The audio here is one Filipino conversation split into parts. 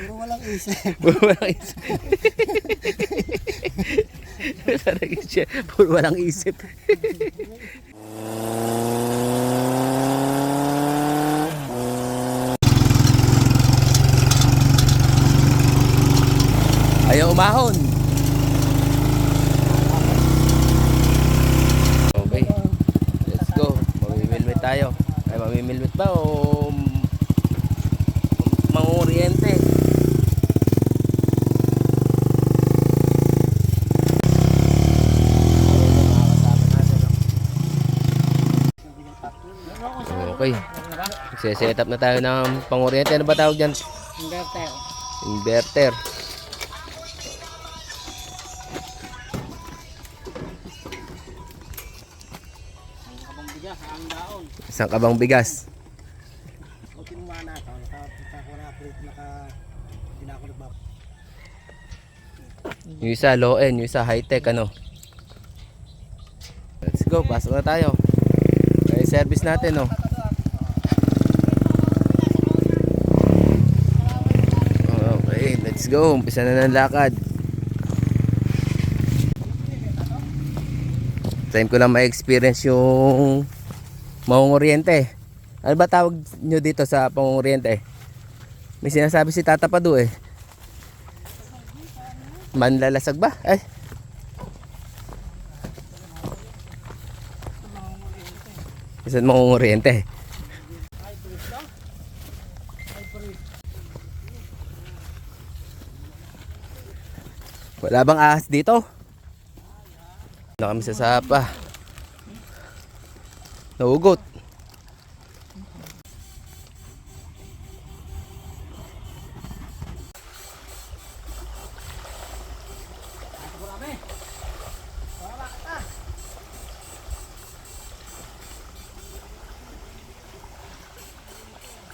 Puro walang isip. Puro walang isip. Siya. Puro walang isip. Ayaw umahon. Okay. Let's go. Mamimilmit tayo. Ay, mamimilmit ba o mangoriente? Okay. Set up na tayo ng pangoriente. Ano ba tawag dyan? Inverter. Inverter. Isang kabang bigas. O kinuha na ito. Nakapunta na print naka... Ako nagbab. Yung isa low end, yung isa high tech ano. Let's go, pasok na tayo. Kaya service natin oh. Okay, let's go. Umpisa na ng lakad. Time ko lang ma-experience yung mangungoriente. Ano ba tawag nyo dito sa pangungoriente? May sinasabi si Tata Padu eh. Manlalasag ba? Ay. Isang mangungoriente. Wala bang ahas dito? Na kami sa sapa. Naugot.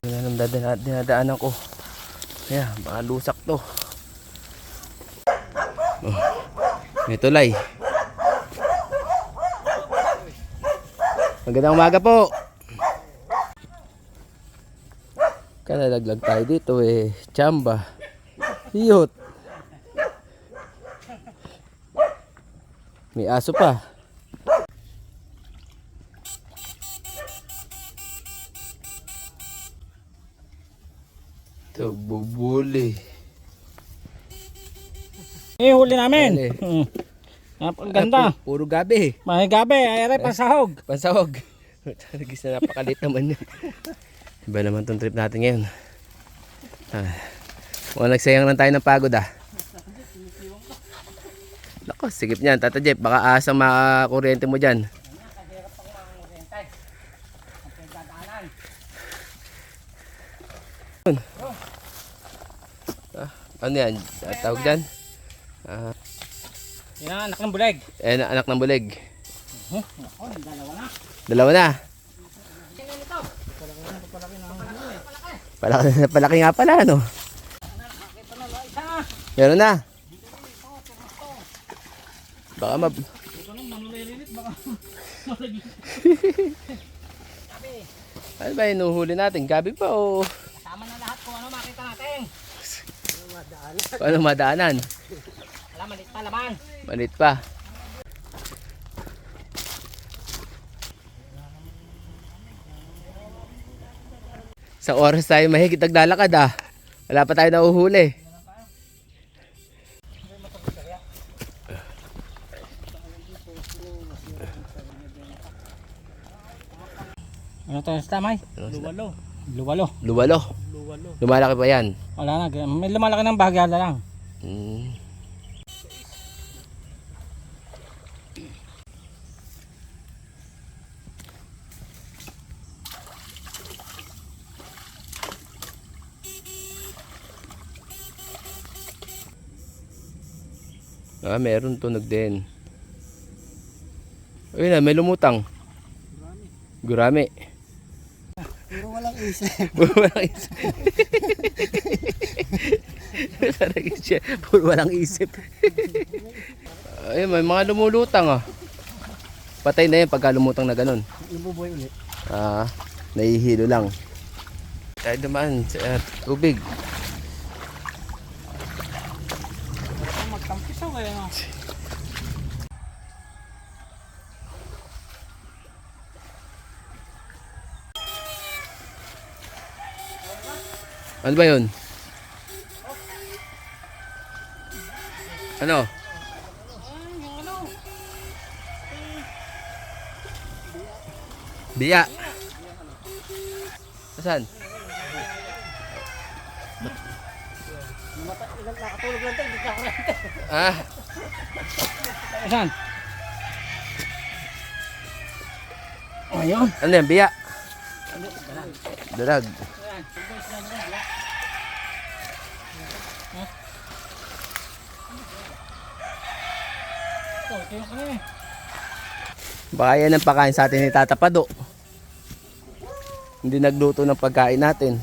Yan ang dinadaanan ko. Kaya, baka lusak to. Oh, may tulay. Magandang umaga po. Kalalaglag tayo dito eh. Chamba. Hiyot. May aso pa. Eh, huli namin. Hmm. Ang ganda. Pu- puro gabi. May gabi, ay aray pansahog. Pansahog. Talagis na napakalit naman yun. Iba naman tong trip natin ngayon. Ah, mukhang nagsayang lang tayo ng pagod ah. Nako, sigip niyan. Tata Jeff, baka asang makakuryente mo dyan. Ah, ano yan? Tawag dyan? Ah, Yan ang anak ng buleg. eh, anak ng bulig. Oh, dalawa na. Dalawa na. Palaki, palaki nga pala, no? Meron na. Baka mab... ano ba yung nuhuli natin? Gabi pa o Tama na lahat kung ano makita natin. ano madaanan? Alam, malit pa laman. Malit pa. Sa oras tayo mahigit naglalakad ah. Wala pa tayo nahuhuli. Ano to sa tamay? Luwalo. Luwalo. Lumalo. Luwalo. Lumalaki pa yan. Wala na, may lumalaki ng bahagya lang. Mm. Ah, meron tunog din. Ayun na, may lumutang. Gurami. Puro walang isip. Puro walang isip. Talaga siya. Puro walang isip. Ay, may mga lumulutang ah. Patay na yan pagka lumutang na ganun. Lububoy ulit. Ah, nahihilo lang. Tayo dumaan sa uh, tubig. Ano ba yun? Ano? Biya. Saan? Nakatulog lang tayo, hindi ka. Ah, Saan? Ayun. ano yan? Biya. Dalag. Ito, ito yung kami. Baka yan ang pakain sa atin ni Tata Pado. Hindi nagluto ng pagkain natin.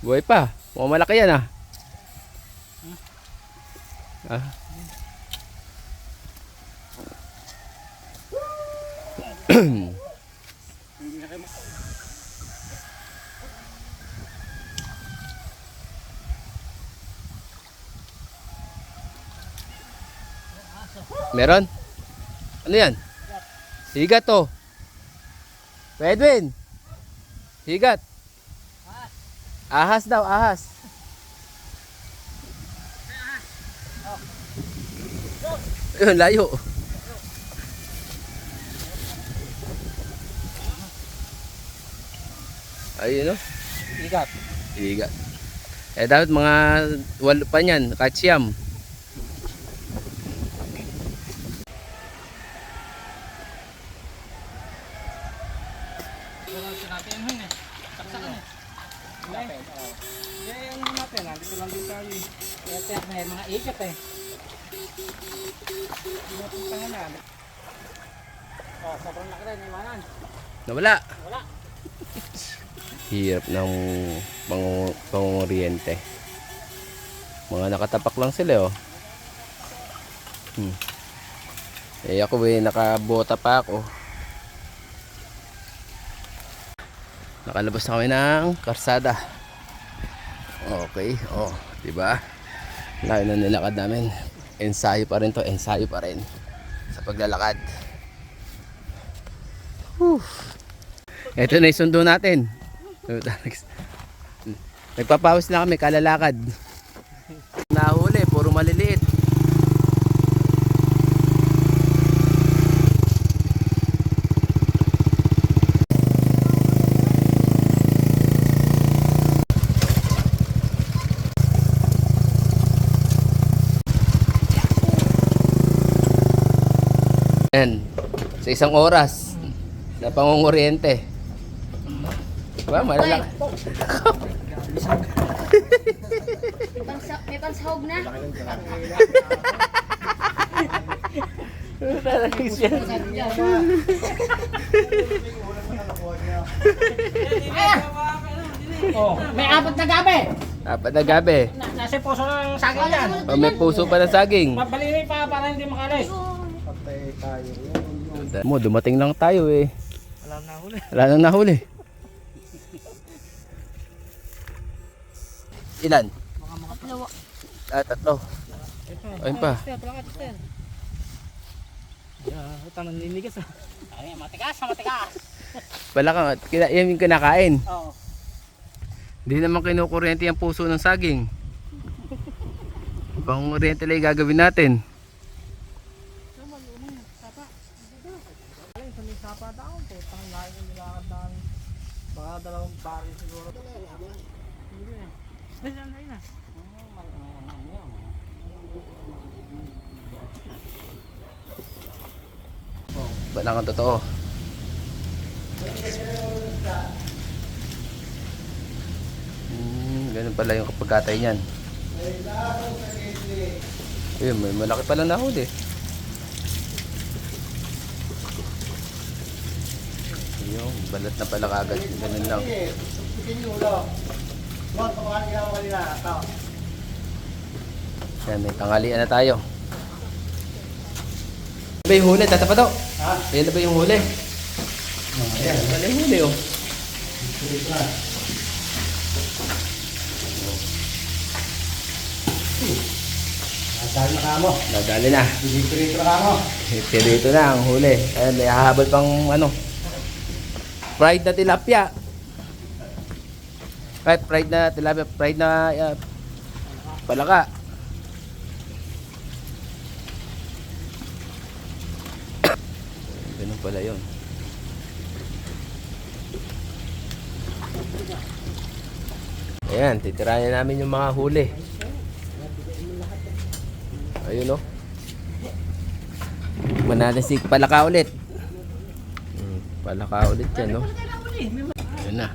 Buhay pa. Mukhang malaki yan ah. Ah. Meron? Ano yan? Higat to. Edwin. Higat. Ahas daw, ahas. Ayun, layo. Ayun no? Ikat. Higat. Eh dapat mga walo pa niyan, katsiyam. Oh, sobrang laki rin. Iwanan. Nawala. Wala. Hirap ng pangunguriente. Mga nakatapak lang sila oh. Hmm. Eh ako eh, nakabota pa ako. Nakalabas na kami ng karsada. Okay, oh, di ba? Layo na nilakad namin. Ensayo pa rin to, ensayo pa rin sa paglalakad. Whew. Ito na yung sundo natin. Nagpapawis na kami, kalalakad. Nahuli, puro maliliit. Yan, sa isang oras na pangunguriente. Diba, malalaki. May pansa- May pansahog na. Oh, may apat na gabi. Apat na gabi. Na, nasa puso ng saging yan. O, may puso pa ng saging. Pabalini pa para hindi makalis. Mo, dumating lang tayo eh. Wala na huli. Wala nang nahuli. Ilan? Dalawa. Ah, tatlo. Ayun pa. Yeah, ito naninigas ah. Ay, matigas, matigas. Pala ka, kina, yan yung kinakain. Oo. Hindi naman kinukuryente yung puso ng saging. Pang-oriente lang yung gagawin natin. Alin, sa may sapa daw po. Tang lahat yung nilakad namin. Baka dalawang bari siguro. Hindi na. Nasaan na ah? Ba lang ang totoo? Hmm, ganun pala yung kapagkatay niyan. Ayun, may malaki pala nahuli. Ayun, balat na pala kagad. Ganun lang. Yan, may tangalian na tayo. Ano ba yung huli? Tatapato? Ha? Yan na ba yung huli? Ayan, wala yung huli oh. Dahil na kamo. Nadali na. Dito na kamo. Pirito na ang huli. Ayan, may hahabol pang ano. Fried na tilapia. Kahit fried na tilapia, fried na uh, palaka. Ganun pala yun. Ayan, titirayan namin yung mga huli. Ayun oh. Tikman natin si palaka ulit. Palaka ulit yan, no? Ayun na.